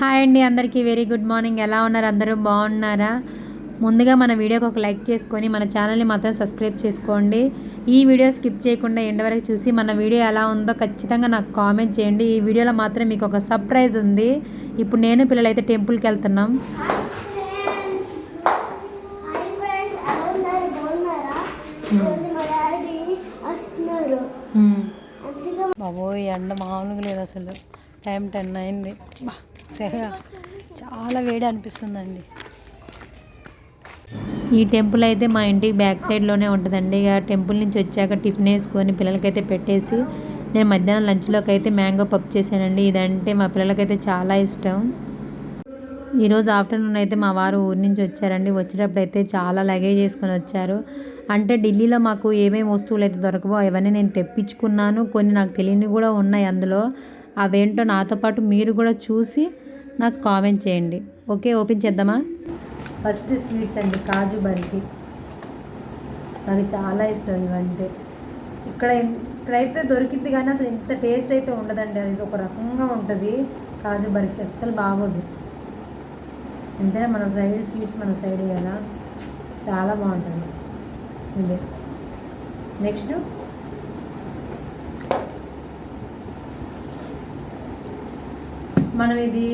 Hi అండి అందరికీ very good morning. ఎలా ఉన్నారు? అందరూ బాగున్నారా? ముందుగా మన వీడియోకి ఒక లైక్ చేసుకొని మన ఛానల్ని మాత్రం సబ్స్క్రైబ్ చేసుకోండి. ఈ వీడియో స్కిప్ చేయకుండా ఎండ్ వరకు చూసి మన వీడియో ఎలా ఉందో ఖచ్చితంగా నాకు కామెంట్ చేయండి. ఈ వీడియోలో మాత్రం మీకు ఒక సర్ప్రైజ్ ఉంది. ఇప్పుడు నేను పిల్లలైతే టెంపుల్కి వెళ్తున్నాం. బాబోయ్ ఎండ మామూలుగా లేదు అసలు. టైం టెన్ అయింది. బా. సరే చాలా వేడి అనిపిస్తుందండి. ఈ టెంపుల్ అయితే మా ఇంటికి బ్యాక్ సైడ్లోనే ఉంటుందండి. ఇక టెంపుల్ నుంచి వచ్చాక టిఫిన్ వేసుకొని పిల్లలకైతే పెట్టేసి నేను మధ్యాహ్నం లంచ్లోకి అయితే మ్యాంగో పప్పు చేశానండి. ఇదంటే మా పిల్లలకైతే చాలా ఇష్టం. ఈరోజు ఆఫ్టర్నూన్ అయితే మా వారు ఊరి నుంచి వచ్చారండి. వచ్చేటప్పుడు అయితే చాలా లగేజ్ చేసుకొని వచ్చారు. అంటే ఢిల్లీలో మాకు ఏమేమి వస్తువులు అయితే దొరకవో అవన్నీ నేను తెప్పించుకున్నాను. కొన్ని నాకు తెలియని కూడా ఉన్నాయి అందులో. అవేంటో నాతో పాటు మీరు కూడా చూసి నాకు కామెంట్ చేయండి. ఓకే ఓపెన్ చేద్దామా? ఫస్ట్ స్వీట్స్ అండి కాజు బర్ఫీ. నాకు చాలా ఇష్టం ఇవంటే. ఇక్కడ ఇక్కడైతే దొరికింది కానీ అసలు ఇంత టేస్ట్ అయితే ఉండదండి. అది ఒక రకంగా ఉంటుంది. కాజు బర్ఫీ అస్సలు బాగోదు. ఎంతైనా మన సైడ్ స్వీట్స్ మన సైడ్ కదా. చాలా బాగుంటుంది. ఇది. నెక్స్ట్. మనం ఇది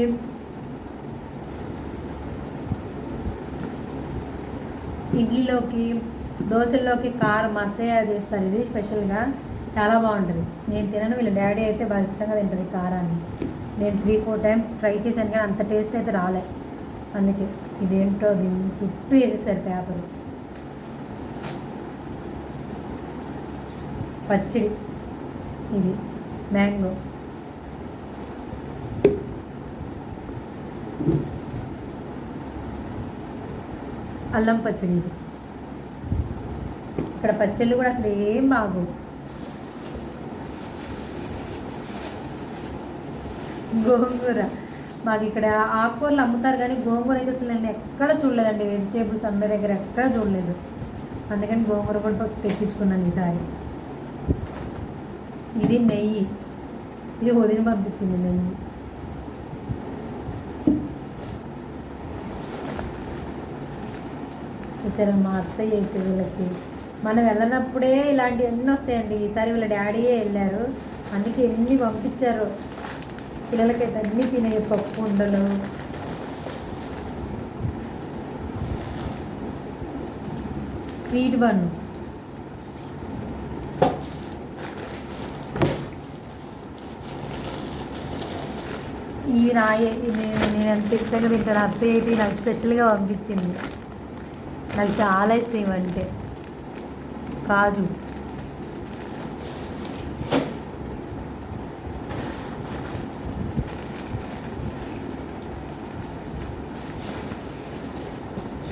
ఇడ్లీలోకి దోశల్లోకి కారం మా అత్తయ్య చేస్తారు. ఇది స్పెషల్గా. చాలా బాగుంటుంది. నేను తినను వీళ్ళ డాడీ అయితే బాగా ఇష్టంగా తింటుంది ఈ కారాన్ని. నేను త్రీ ఫోర్ టైమ్స్ ట్రై చేశాను కానీ అంత టేస్ట్ అయితే రాలే. అందుకే ఇదేంటో దీన్ని చుట్టూ వేసేసారు పేపర్. పచ్చడి. ఇది మ్యాంగో. అల్లం పచ్చడి ఇది. ఇక్కడ పచ్చళ్ళు కూడా అసలు ఏం బాగు గోంగూర. మాకు ఇక్కడ ఆకుకూరలు అమ్ముతారు కానీ గోంగూర అయితే అసలు నేను ఎక్కడ చూడలేదండి. వెజిటేబుల్స్ అమ్మే దగ్గర ఎక్కడ చూడలేదు. అందుకని గోంగూర కూడా తెప్పించుకున్నాను ఈసారి. ఇది నెయ్యి. ఇది వదిన పంపించింది నెయ్యి. చూసారా మా అత్తయ్య అయితే వీళ్ళకి. మనం వెళ్ళినప్పుడే ఇలాంటివి ఇలాంటివన్నీ వస్తాయండి. ఈసారి వీళ్ళ డాడీయే వెళ్ళారు. అందుకే ఎన్ని పంపించారు. పిల్లలకైతే అన్నీ తినే పప్పు ఉండలు. Sweet bun. ఈ నాయ నేను నేను ఎంత ఇష్టంగా తింటాను అత్తయ్య అయితే నాకు స్పెషల్గా పంపించింది. నాకు చాలా ఇష్టం ఇవంటే కాజు.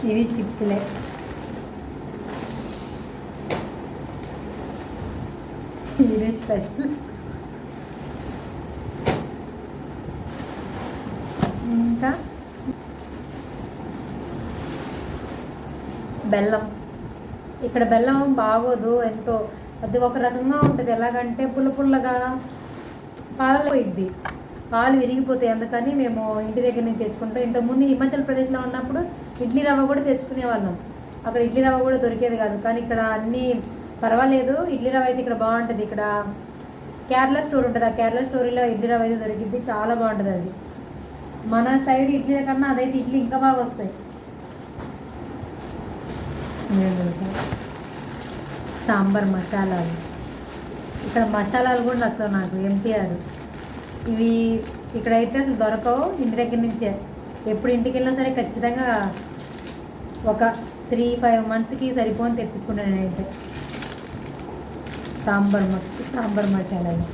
ఇవి చిప్స్లే. ఇదే స్పెషల్. ఇంకా? బెల్లం. ఇక్కడ బెల్లం బాగోదు ఎంతో. అది ఒక రకంగా ఉంటుంది. ఎలాగంటే పుల్ల పుల్లగా పాలలో పోయిద్ది. పాలు విరిగిపోతాయి అందుకని మేము ఇంటి దగ్గర నుంచి తెచ్చుకుంటాం. ఇంతకుముందు హిమాచల్ ప్రదేశ్లో ఉన్నప్పుడు ఇడ్లీ రవ్వ కూడా తెచ్చుకునే వాళ్ళం అక్కడ ఇడ్లీ రవ్వ కూడా దొరికేది కాదు. కానీ ఇక్కడ అన్నీ పర్వాలేదు. ఇడ్లీ రవ్వ అయితే ఇక్కడ బాగుంటుంది. ఇక్కడ కేరళ స్టోర్ ఉంటుంది. ఆ కేరళ స్టోరీలో ఇడ్లీ రవ్వ అయితే దొరికింది చాలా బాగుంటుంది అది. మన సైడ్ ఇడ్లీ కన్నా అదైతే ఇడ్లీ ఇంకా బాగా వస్తాయి. సాంబార్ మసాలాలు. ఇక్కడ మసాలాలు కూడా నచ్చవు నాకు ఎంటీఆర్ ఇవి ఇక్కడైతే అసలు దొరకవు ఇంటి దగ్గర నుంచే. ఎప్పుడు ఇంటికి వెళ్ళినా సరే ఖచ్చితంగా ఒక త్రీ ఫైవ్ మంత్స్కి సరిపోని తెప్పించుకుంటాను నేనైతే. సాంబార్ మ సాంబార్ మసాలాలు.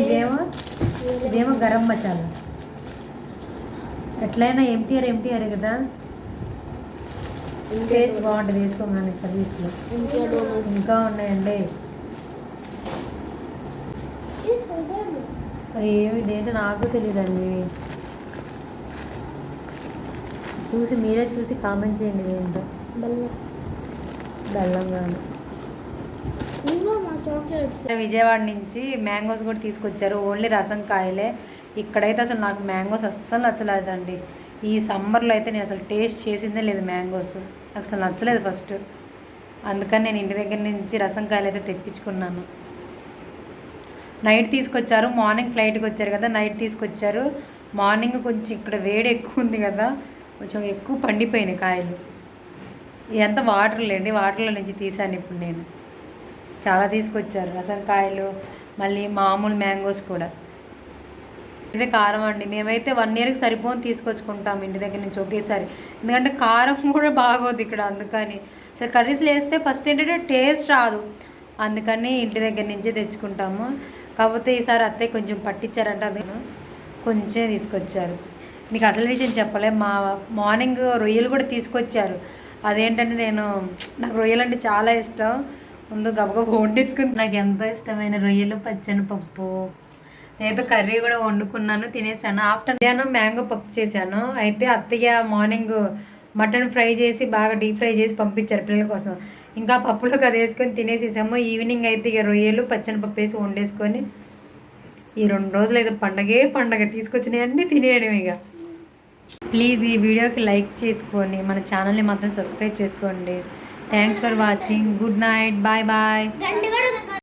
ఇదేమో ఇదేమో గరం మసాలా. ఎట్లయినా ఎంటీఆర్ ఎంటీఆర్ కదా. టేస్ట్ బాగుంటుంది వేసుకోగానే కర్రీస్లో ఇంకా ఉన్నాయండి. మరి ఏమి ఇదేంటో నాకు తెలియదండి చూసి మీరే చూసి కామెంట్ చేయండి ఏంటో బెల్లం. కానీ విజయవాడ నుంచి మ్యాంగోస్ కూడా తీసుకొచ్చారు. ఓన్లీ రసం కాయలే. ఇక్కడైతే అసలు నాకు మ్యాంగోస్ అస్సలు నచ్చలేదండి. ఈ సమ్మర్లో అయితే నేను అసలు టేస్ట్ చేసిందే లేదు మ్యాంగోస్. నాకు అసలు నచ్చలేదు ఫస్ట్. అందుకని నేను ఇంటి దగ్గర నుంచి రసం కాయలు అయితే తెప్పించుకున్నాను. నైట్ తీసుకొచ్చారు మార్నింగ్ ఫ్లైట్కి వచ్చారు కదా నైట్ తీసుకొచ్చారు. మార్నింగ్ కొంచెం ఇక్కడ వేడి ఎక్కువ ఉంది కదా కొంచెం ఎక్కువ పండిపోయినాయి కాయలు. ఇదంతా వాటర్ లేండి వాటర్లో నుంచి తీసాను ఇప్పుడు నేను. చాలా తీసుకొచ్చారు రసం కాయలు మళ్ళీ మామూలు మ్యాంగోస్ కూడా. ఇదే కారం అండి. మేమైతే వన్ ఇయర్కి సరిపోని తీసుకొచ్చుకుంటాం ఇంటి దగ్గర నుంచి ఒకేసారి. ఎందుకంటే కారం కూడా బాగోదు ఇక్కడ అందుకని. సరే కర్రీస్ వేస్తే ఫస్ట్ ఏంటంటే టేస్ట్ రాదు. అందుకని ఇంటి దగ్గర నుంచే తెచ్చుకుంటాము. కాకపోతే ఈసారి అత్తయ్య కొంచెం పట్టించారంట అందుకని కొంచెం తీసుకొచ్చారు. మీకు అసలు విషయం చెప్పలే. మా మార్నింగ్ రొయ్యలు కూడా తీసుకొచ్చారు. అదేంటంటే నేను నాకు రొయ్యలు అంటే చాలా ఇష్టం. ముందు గబగబ వండేసుకుని నాకు ఎంతో ఇష్టమైన రొయ్యలు పచ్చని పప్పు. నేనైతే కర్రీ కూడా వండుకున్నాను తినేసాను. ఆఫ్టర్ మధ్యాహ్నం మ్యాంగో పప్పు చేశాను. అయితే అత్తయ్య మార్నింగ్ మటన్ ఫ్రై చేసి బాగా డీప్ ఫ్రై చేసి పంపించారు పిల్లల కోసం. ఇంకా పప్పులోకి అది వేసుకొని తినేసేసాము. ఈవినింగ్ అయితే ఇక రొయ్యలు పచ్చని పప్పు వేసి వండేసుకొని ఈ రెండు రోజులు అయితే పండగే పండగ. తీసుకొచ్చినాయన్నీ తినేయడం ఇక. ప్లీజ్ ఈ వీడియోకి లైక్ చేసుకొని మన ఛానల్ని మాత్రం సబ్స్క్రైబ్ చేసుకోండి. Thanks for watching good night bye bye